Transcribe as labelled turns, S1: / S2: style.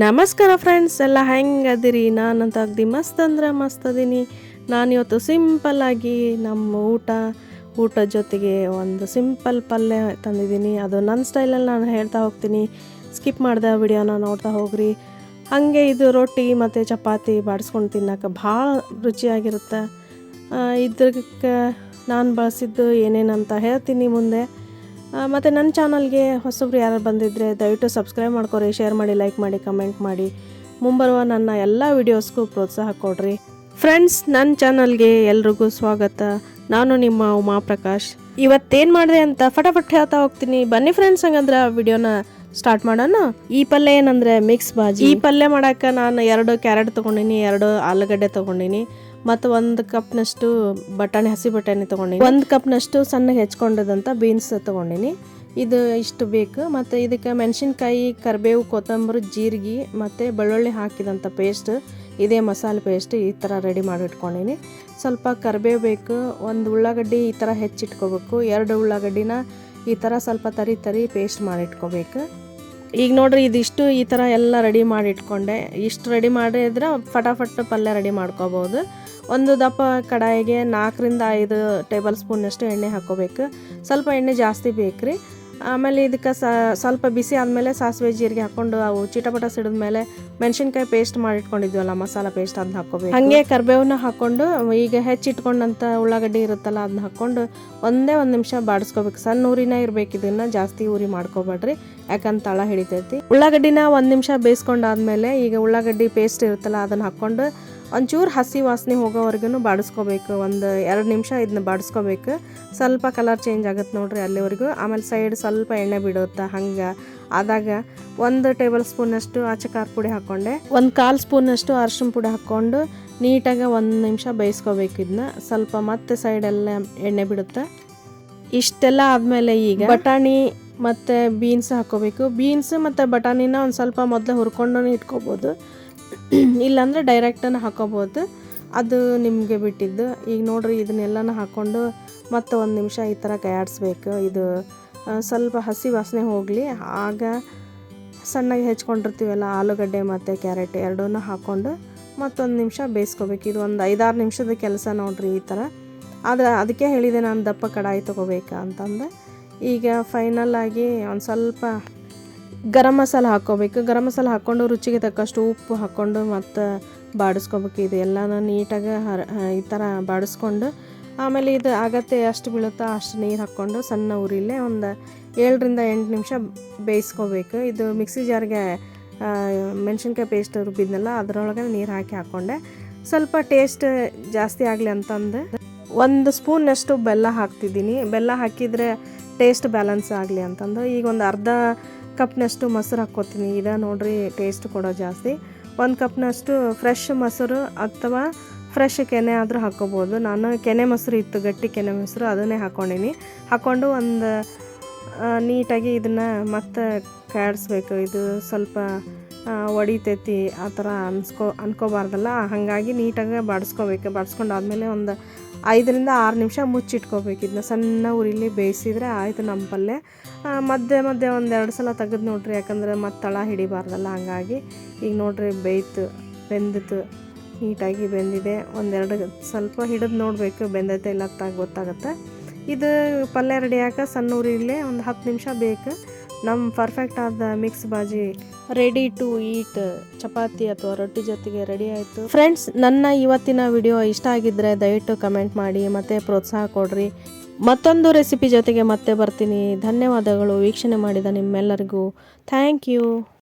S1: ನಮಸ್ಕಾರ ಫ್ರೆಂಡ್ಸ್ ಎಲ್ಲ ಹೆಂಗದಿರಿ? ನಾನು ನಾನಂತ ಅಗ್ದಿ ಮಸ್ತ್ ಅಂದ್ರೆ ಮಸ್ತ್ ಅದೀನಿ. ನಾನು ಇವತ್ತು ಸಿಂಪಲ್ ಆಗಿ ನಮ್ಮ ಊಟ ಊಟ ಜೊತೆಗೆ ಒಂದು ಸಿಂಪಲ್ ಪಲ್ಯ ತಂದಿದ್ದೀನಿ. ಅದು ನನ್ನ ಸ್ಟೈಲಲ್ಲಿ ನಾನು ಹೇಳ್ತಾ ಹೋಗ್ತೀನಿ. ಸ್ಕಿಪ್ ಮಾಡಿದೆ ವಿಡಿಯೋನ ನೋಡ್ತಾ ಹೋಗ್ರಿ. ಹಾಗೆ ಇದು ರೊಟ್ಟಿ ಮತ್ತು ಚಪಾತಿ ಬಾಡಿಸ್ಕೊಂಡು ತಿನ್ನೋಕೆ ಭಾಳ ರುಚಿಯಾಗಿರುತ್ತೆ. ಇದಕ್ಕೆ ನಾನು ಬಳಸಿದ್ದು ಏನೇನಂತ ಹೇಳ್ತೀನಿ ಮುಂದೆ. ಮತ್ತು ನನ್ನ ಚಾನಲ್ಗೆ ಹೊಸಬ್ರು ಯಾರು ಬಂದಿದ್ದರೆ ದಯವಿಟ್ಟು ಸಬ್ಸ್ಕ್ರೈಬ್ ಮಾಡ್ಕೊರಿ, ಶೇರ್ ಮಾಡಿ, ಲೈಕ್ ಮಾಡಿ, ಕಮೆಂಟ್ ಮಾಡಿ. ಮುಂಬರುವ ನನ್ನ ಎಲ್ಲ ವೀಡಿಯೋಸ್ಗೂ ಪ್ರೋತ್ಸಾಹ ಕೊಡ್ರಿ. ಫ್ರೆಂಡ್ಸ್, ನನ್ನ ಚಾನಲ್ಗೆ ಎಲ್ರಿಗೂ ಸ್ವಾಗತ. ನಾನು ನಿಮ್ಮ ಉಮಾ ಪ್ರಕಾಶ್ ಇವತ್ತೇನು ಮಾಡಿದೆ ಅಂತ ಫಟಾಫಟ್ ಹೇಳ್ತಾ ಹೋಗ್ತೀನಿ. ಬನ್ನಿ ಫ್ರೆಂಡ್ಸ್, ಹಂಗಂದ್ರೆ ವಿಡಿಯೋನ ಸ್ಟಾರ್ಟ್ ಮಾಡೋಣ. ಈ ಪಲ್ಯ ಏನಂದ್ರೆ ಮಿಕ್ಸ್ ಬಾಜಿ. ಈ ಪಲ್ಯ ಮಾಡಕ್ಕೆ ನಾನು ಎರಡು ಕ್ಯಾರೆಟ್ ತೊಗೊಂಡಿನಿ, ಎರಡು ಆಲೂಗಡ್ಡೆ ತೊಗೊಂಡಿನಿ. ಮತ್ತು ಒಂದು ಕಪ್ನಷ್ಟು ಬಟಾಣಿ, ಹಸಿ ಬಟಾಣಿ ತೊಗೊಂಡಿನಿ. ಒಂದು ಕಪ್ನಷ್ಟು ಸಣ್ಣಗೆ ಹೆಚ್ಕೊಂಡದಂತ ಬೀನ್ಸ್ ತೊಗೊಂಡಿನಿ. ಇದು ಇಷ್ಟು ಬೇಕು. ಮತ್ತು ಇದಕ್ಕೆ ಮೆಣಸಿನ್ಕಾಯಿ, ಕರಿಬೇವು, ಕೊತ್ತಂಬರಿ, ಜೀರಿಗೆ, ಮತ್ತು ಬೆಳ್ಳುಳ್ಳಿ ಹಾಕಿದಂಥ ಪೇಸ್ಟ್ ಇದೇ ಮಸಾಲೆ ಪೇಸ್ಟ್ ಈ ಥರ ರೆಡಿ ಮಾಡಿ ಇಟ್ಕೊಂಡಿನಿ ಸ್ವಲ್ಪ ಕರಿಬೇವು ಬೇಕು. ಒಂದು ಉಳ್ಳಾಗಡ್ಡಿ ಈ ಥರ ಹೆಚ್ಚಿಟ್ಕೋಬೇಕು. ಎರಡು ಉಳ್ಳಾಗಡ್ಡಿನ ಈ ಥರ ಸ್ವಲ್ಪ ತರಿ ತರಿ ಪೇಸ್ಟ್ ಮಾಡಿಟ್ಕೋಬೇಕು. ಈಗ ನೋಡ್ರಿ, ಇದಿಷ್ಟು ಈ ಥರ ಎಲ್ಲ ರೆಡಿ ಮಾಡಿ ಇಟ್ಕೊಂಡೆ ಇಷ್ಟು ರೆಡಿ ಮಾಡಿದ್ರೆ ಫಟಾಫಟ್ ಪಲ್ಯ ರೆಡಿ ಮಾಡ್ಕೋಬೋದು. ಒಂದು ದಪ್ಪ ಕಡಾಯಿಗೆ ನಾಲ್ಕರಿಂದ ಐದು ಟೇಬಲ್ ಸ್ಪೂನಷ್ಟು ಎಣ್ಣೆ ಹಾಕೋಬೇಕು ಸ್ವಲ್ಪ ಎಣ್ಣೆ ಜಾಸ್ತಿ ಬೇಕ್ರಿ. ಆಮೇಲೆ ಇದಕ್ಕೆ ಸ್ವಲ್ಪ ಬಿಸಿ ಆದಮೇಲೆ ಸಾಸಿವೆ ಜೀರಿಗೆ ಹಾಕ್ಕೊಂಡು ಅವು ಚಿಟಪಟ ಸಿಡಿದ ಮೇಲೆ ಮೆಣಸಿನ್ಕಾಯಿ ಪೇಸ್ಟ್ ಮಾಡಿಟ್ಕೊಂಡಿದ್ವಲ್ಲ ಮಸಾಲ ಪೇಸ್ಟ್ ಅದನ್ನ ಹಾಕೋಬೇಕು ಹಾಗೆ ಕರ್ಬೇವನ್ನ ಹಾಕ್ಕೊಂಡು ಈಗ ಹೆಚ್ಚಿಟ್ಕೊಂಡಂಥ ಉಳ್ಳಾಗಡ್ಡಿ ಇರುತ್ತಲ್ಲ ಅದನ್ನ ಹಾಕ್ಕೊಂಡು ಒಂದೇ ಒಂದು ನಿಮಿಷ ಬಾಡಿಸ್ಕೋಬೇಕು. ಸಣ್ಣ ಊರಿನ ಇರಬೇಕು ಇದನ್ನ, ಜಾಸ್ತಿ ಊರಿ ಮಾಡ್ಕೋಬೇಡ್ರಿ. ಯಾಕಂತ ತಳ ಹಿಡಿತೈತಿ. ಉಳ್ಳಾಗಡ್ಡಿನ ಒಂದು ನಿಮಿಷ ಬೇಯಿಸ್ಕೊಂಡಾದ್ಮೇಲೆ ಈಗ ಉಳ್ಳಾಗಡ್ಡಿ ಪೇಸ್ಟ್ ಇರುತ್ತಲ್ಲ, ಅದನ್ನ ಹಾಕ್ಕೊಂಡು ಒಂಚೂರು ಹಸಿ ವಾಸನೆ ಹೋಗೋವರೆಗೂ ಬಾಡಿಸ್ಕೋಬೇಕು, ಒಂದು ಎರಡು ನಿಮಿಷ ಇದನ್ನ ಬಾಡಿಸ್ಕೋಬೇಕು. ಸ್ವಲ್ಪ ಕಲರ್ ಚೇಂಜ್ ಆಗುತ್ತೆ ನೋಡ್ರಿ ಅಲ್ಲಿವರೆಗೂ. ಆಮೇಲೆ ಸೈಡ್ ಸ್ವಲ್ಪ ಎಣ್ಣೆ ಬಿಡುತ್ತೆ ಹಂಗೆ. ಆದಾಗ ಒಂದು ಟೇಬಲ್ ಸ್ಪೂನಷ್ಟು ಆಚೆ ಖಾರ ಪುಡಿ ಹಾಕ್ಕೊಂಡೆ ಒಂದು ಕಾಲು ಸ್ಪೂನಷ್ಟು ಅರ್ಶಿನ ಪುಡಿ ಹಾಕ್ಕೊಂಡು ನೀಟಾಗಿ ಒಂದು ನಿಮಿಷ ಬೇಯಿಸ್ಕೋಬೇಕು ಇದನ್ನ. ಸ್ವಲ್ಪ ಮತ್ತೆ ಸೈಡೆಲ್ಲ ಎಣ್ಣೆ ಬಿಡುತ್ತೆ. ಇಷ್ಟೆಲ್ಲ ಆದಮೇಲೆ ಈಗ ಬಟಾಣಿ ಮತ್ತು ಬೀನ್ಸ್ ಹಾಕ್ಕೋಬೇಕು ಬೀನ್ಸ್ ಮತ್ತು ಬಟಾಣಿನ ಒಂದು ಸ್ವಲ್ಪ ಮೊದಲು ಹುರ್ಕೊಂಡು ಇಟ್ಕೋಬೋದು. ಇಲ್ಲಾಂದರೆ ಡೈರೆಕ್ಟನ್ನು ಹಾಕೋಬೋದು. ಅದು ನಿಮಗೆ ಬಿಟ್ಟಿದ್ದು. ಈಗ ನೋಡ್ರಿ, ಇದನ್ನೆಲ್ಲನ ಹಾಕ್ಕೊಂಡು ಮತ್ತೆ ಒಂದು ನಿಮಿಷ ಈ ಥರ ಕೈಯಾಡಿಸ್ಬೇಕು. ಇದು ಸ್ವಲ್ಪ ಹಸಿ ವಾಸನೆ ಹೋಗಲಿ. ಆಗ ಸಣ್ಣಗೆ ಹೆಚ್ಕೊಂಡಿರ್ತೀವಲ್ಲ, ಆಲೂಗಡ್ಡೆ ಮತ್ತು ಕ್ಯಾರೆಟ್ ಎರಡನ್ನೂ ಹಾಕ್ಕೊಂಡು ಮತ್ತೊಂದು ನಿಮಿಷ ಬೇಯಿಸ್ಕೋಬೇಕು. ಇದು ಒಂದು ಐದಾರು ನಿಮಿಷದ ಕೆಲಸ ನೋಡಿರಿ ಈ ಥರ ಆದರೆ ಅದಕ್ಕೆ ಹೇಳಿದೆ ನಾನು ದಪ್ಪ ಕಡಾಯಿ ತೊಗೋಬೇಕಾ ಅಂತಂದು. ಈಗ ಫೈನಲ್ ಆಗಿ ಒಂದು ಸ್ವಲ್ಪ ಗರಂ ಮಸಾಲ ಹಾಕ್ಕೋಬೇಕು. ಗರಂ ಮಸಾಲ ಹಾಕ್ಕೊಂಡು ರುಚಿಗೆ ತಕ್ಕಷ್ಟು ಉಪ್ಪು ಹಾಕ್ಕೊಂಡು ಮತ್ತು ಬಾಡಿಸ್ಕೋಬೇಕು. ಇದು ಎಲ್ಲನೂ ನೀಟಾಗಿ ಹರ, ಈ ಥರ ಬಾಡಿಸ್ಕೊಂಡು ಆಮೇಲೆ ಇದು ಆಗತ್ತೆ ಎಷ್ಟು ಬೀಳುತ್ತೋ ಅಷ್ಟು ನೀರು ಹಾಕ್ಕೊಂಡು ಸಣ್ಣ ಉರಿಲೇ ಒಂದು ಏಳರಿಂದ ಎಂಟು ನಿಮಿಷ ಬೇಯಿಸ್ಕೋಬೇಕು. ಇದು ಮಿಕ್ಸಿ ಜಾರ್ಗೆ ಮೆಣಸಿನ್ಕಾಯಿ ಪೇಸ್ಟ್ ರುಬ್ಬಿದ್ನಲ್ಲ ಅದರೊಳಗೆ ನೀರು ಹಾಕಿ ಹಾಕ್ಕೊಂಡೆ ಸ್ವಲ್ಪ ಟೇಸ್ಟ್ ಜಾಸ್ತಿ ಆಗಲಿ ಅಂತಂದು ಒಂದು ಸ್ಪೂನಷ್ಟು ಬೆಲ್ಲ ಹಾಕ್ತಿದ್ದೀನಿ. ಬೆಲ್ಲ ಹಾಕಿದರೆ ಟೇಸ್ಟ್ ಬ್ಯಾಲೆನ್ಸ್ ಆಗಲಿ ಅಂತಂದು. ಈಗ ಒಂದು ಅರ್ಧ ಕಪ್ನಷ್ಟು ಮೊಸರು ಹಾಕ್ಕೋತೀನಿ. ಇದು ನೋಡಿರಿ ಟೇಸ್ಟ್ ಕೊಡೋ ಜಾಸ್ತಿ. ಒಂದು ಕಪ್ನಷ್ಟು ಫ್ರೆಶ್ ಮೊಸರು ಅಥವಾ ಫ್ರೆಶ್ ಕೆನೆ ಆದರೂ ಹಾಕ್ಕೋಬೋದು. ನಾನು ಕೆನೆ ಮೊಸರು ಇತ್ತು, ಗಟ್ಟಿ ಕೆನೆ ಮೊಸರು, ಅದನ್ನೇ ಹಾಕ್ಕೊಂಡಿನಿ. ಹಾಕ್ಕೊಂಡು ಒಂದು ನೀಟಾಗಿ ಇದನ್ನು ಮತ್ತೆ ಕಾಡಿಸ್ಬೇಕು. ಇದು ಸ್ವಲ್ಪ ಆ, ಒಡಿತೈತಿ ಆ ಥರ ಅನ್ಸ್ಕೊ ಅನ್ಕೋಬಾರ್ದಲ್ಲ. ಹಾಗಾಗಿ ನೀಟಾಗಿ ಬಾಡಿಸ್ಕೋಬೇಕು. ಬಾಡಿಸ್ಕೊಂಡಾದ್ಮೇಲೆ ಒಂದು ಐದರಿಂದ ಆರು ನಿಮಿಷ ಮುಚ್ಚಿಟ್ಕೋಬೇಕು. ಇದನ್ನ ಸಣ್ಣ ಉರಿಲಿ ಬೇಯಿಸಿದರೆ ಆಯಿತು ನಮ್ಮ ಪಲ್ಯ. ಮಧ್ಯೆ ಮಧ್ಯೆ ಒಂದು ಎರಡು ಸಲ ತೆಗೆದು ನೋಡ್ರಿ ಯಾಕಂದ್ರೆ ಮತ್ತೆ ತಳ ಹಿಡಿಬಾರ್ದಲ್ಲ. ಹಂಗಾಗಿ ಈಗ ನೋಡ್ರಿ ಬೇಯ್ತು ಬೆಂದಿತು ನೀಟಾಗಿ ಬೆಂದಿದೆ. ಒಂದೆರಡು ಸ್ವಲ್ಪ ಹಿಡಿದು ನೋಡಬೇಕು ಬೆಂದೈತೆ ಇಲ್ಲ ಗೊತ್ತಾಗುತ್ತೆ. ಇದು ಪಲ್ಯ ರೆಡಿ ಹಾಕ ಸಣ್ಣ ಉರಿಲೇ ಒಂದು ಹತ್ತು ನಿಮಿಷ ಬೇಕು. ನಮ್ಮ ಪರ್ಫೆಕ್ಟ್ ಆದ mix bhaji. Ready to eat chapati ಅಥವಾ ರೊಟ್ಟಿ ಜೊತೆಗೆ ರೆಡಿ ಆಯಿತು. ಫ್ರೆಂಡ್ಸ್ ನನ್ನ ಇವತ್ತಿನ ವಿಡಿಯೋ ಇಷ್ಟ ಆಗಿದ್ದರೆ ದಯವಿಟ್ಟು ಕಮೆಂಟ್ ಮಾಡಿ, ಮತ್ತೆ ಪ್ರೋತ್ಸಾಹ ಕೊಡ್ರಿ. ಮತ್ತೊಂದು ರೆಸಿಪಿ ಜೊತೆಗೆ ಮತ್ತೆ ಬರ್ತೀನಿ. ಧನ್ಯವಾದಗಳು. ವೀಕ್ಷಣೆ ಮಾಡಿದ ನಿಮ್ಮೆಲ್ಲರಿಗೂ. Thank you